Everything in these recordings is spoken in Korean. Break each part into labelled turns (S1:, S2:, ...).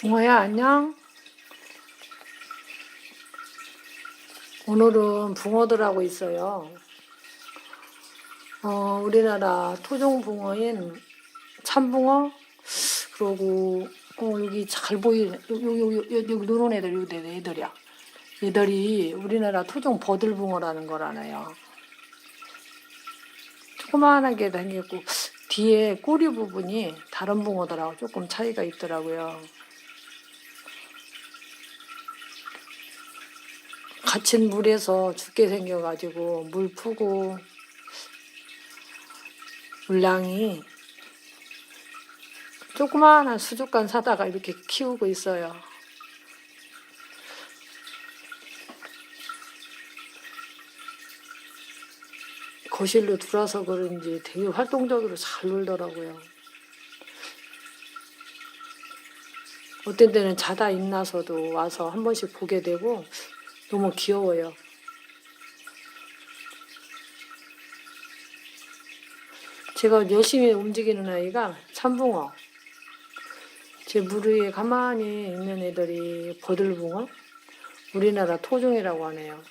S1: 붕어야, 안녕? 오늘은 붕어들하고 있어요. 어, 우리나라 토종 붕어인 참붕어, 그리고, 어, 여기 잘 보이네. 여기, 여기, 여기, 여기, 애들, 여기 애들이야. 얘들이 우리나라 토종 버들붕어라는 거라네요. 조그만하게 생겼고, 뒤에 꼬리 부분이 다른 붕어들하고 조금 차이가 있더라고요. 갇힌 물에서 죽게 생겨가지고 물 푸고 물량이 조그마한 수족관 사다가 이렇게 키우고 있어요. 거실로 들어와서 그런지 되게 활동적으로 잘 놀더라고요. 어떤 때는 자다 일어나서도 와서 한 번씩 보게 되고 너무 귀여워요. 제가 열심히 움직이는 아이가 참붕어. 제물 위에 가만히 있는 애들이 버들붕어. 우리나라 토종이라고 하네요.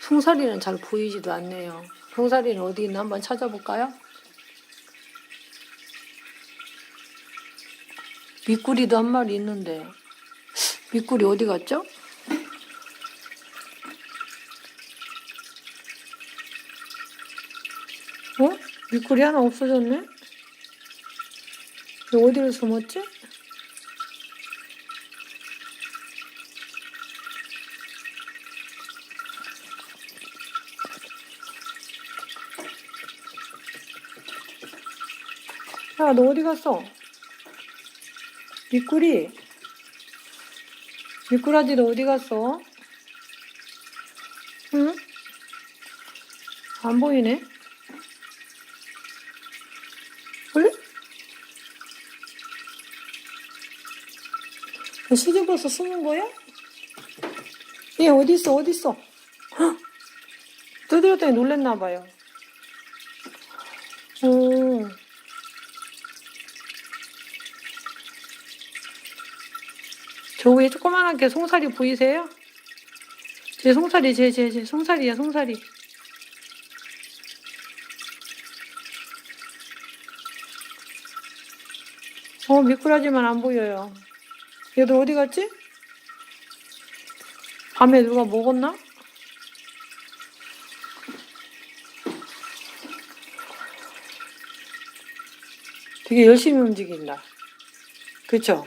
S1: 송사리는 잘 보이지도 않네요. 송사리는 어디 있나 한번 찾아볼까요? 미꾸리도 한 마리 있는데 미꾸리 어디 갔죠? 어? 미꾸리 하나 없어졌네? 어디로 숨었지? 야, 너 어디 갔어? 미꾸리? 미꾸라지 너 어디 갔어? 응? 안 보이네? 원래? 수줍어서 숨은 거야? 얘 어디 있어? 어디 있어? 헉! 두드렸더니 놀랬나 봐요. 오. 저 위에 조그만하게 송사리 보이세요? 제 송사리, 제, 제, 제 송사리야, 송사리. 어, 미꾸라지만 안 보여요. 얘들 어디 갔지? 밤에 누가 먹었나? 되게 열심히 움직인다. 그쵸?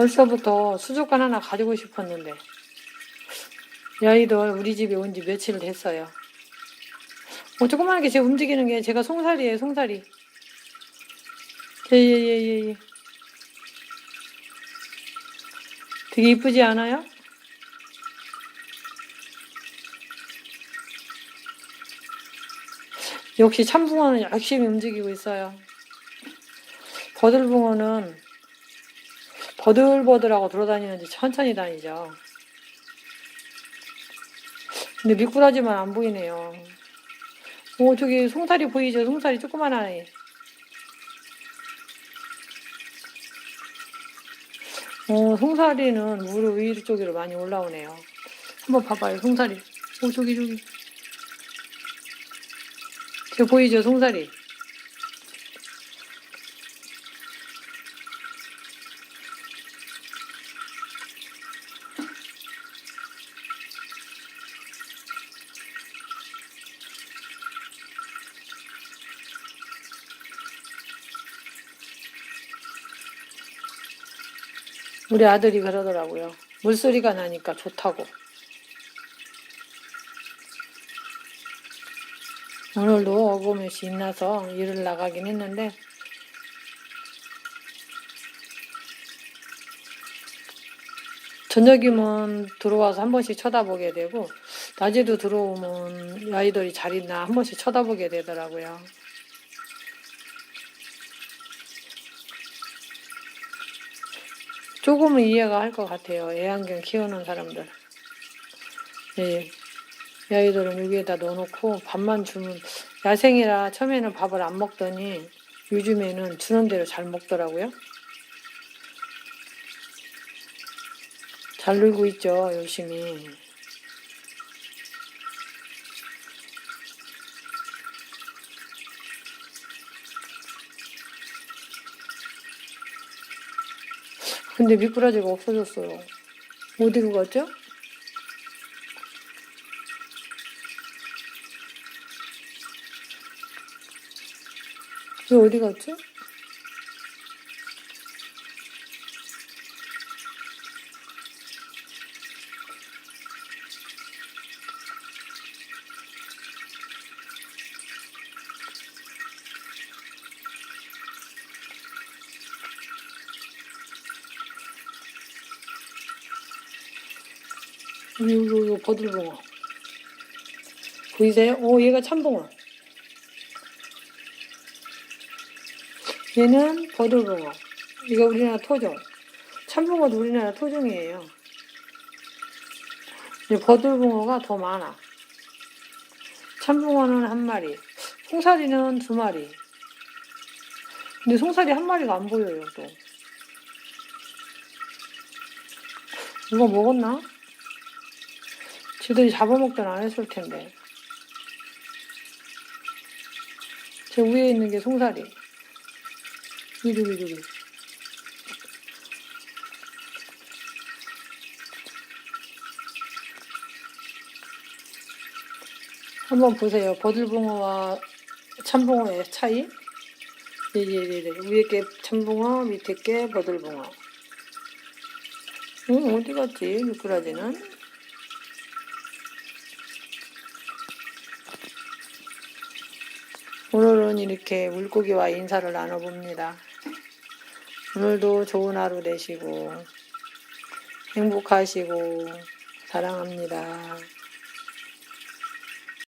S1: 벌써부터 수족관 하나 가지고 싶었는데 이 아이들 우리 집에 온 지 며칠 됐어요. 어, 조그만하게 제 움직이는 게 제가 송사리예요, 송사리. 예예예예. 예, 예. 되게 이쁘지 않아요? 역시 참붕어는 열심히 움직이고 있어요. 버들붕어는 버들버들하고 돌아다니는지 천천히 다니죠. 근데 미꾸라지만 안 보이네요. 오, 저기 송사리 보이죠? 송사리 조그만 아이. 오, 송사리는 물 위로 쪽으로 많이 올라오네요. 한번 봐봐요, 송사리. 오, 저기, 저기. 저 보이죠, 송사리? 우리 아들이 그러더라고요. 물소리가 나니까 좋다고. 오늘도 어금없이 인나서 일을 나가긴 했는데 저녁이면 들어와서 한 번씩 쳐다보게 되고 낮에도 들어오면 아이들이 잘 있나 한 번씩 쳐다보게 되더라고요. 조금은 이해가 할 것 같아요. 애완견 키우는 사람들. 예. 이 아이들은 여기에다 넣어놓고 밥만 주면 야생이라 처음에는 밥을 안 먹더니 요즘에는 주는 대로 잘 먹더라고요. 잘 놀고 있죠, 열심히. 근데 미꾸라지가 없어졌어요. 어디로 갔죠? 이 어디 갔지? 요, 요, 요, 버들붕어. 보이세요? 오, 얘가 참붕어. 얘는 버들붕어. 이거 우리나라 토종. 참붕어도 우리나라 토종이에요. 근데 버들붕어가 더 많아. 참붕어는 한 마리. 송사리는 두 마리. 근데 송사리 한 마리가 안 보여요, 또. 누가 먹었나? 쟤들이 잡아먹든 안 했을 텐데. 저 위에 있는 게 송사리. 여기, 여기, 여기. 한번 보세요. 버들붕어와 참붕어의 차이. 예, 예, 예, 예. 위에 게 참붕어, 밑에 게 버들붕어. 응, 어디 갔지, 미꾸라지는? 오늘은 이렇게 물고기와 인사를 나눠봅니다. 오늘도 좋은 하루 되시고 행복하시고 사랑합니다.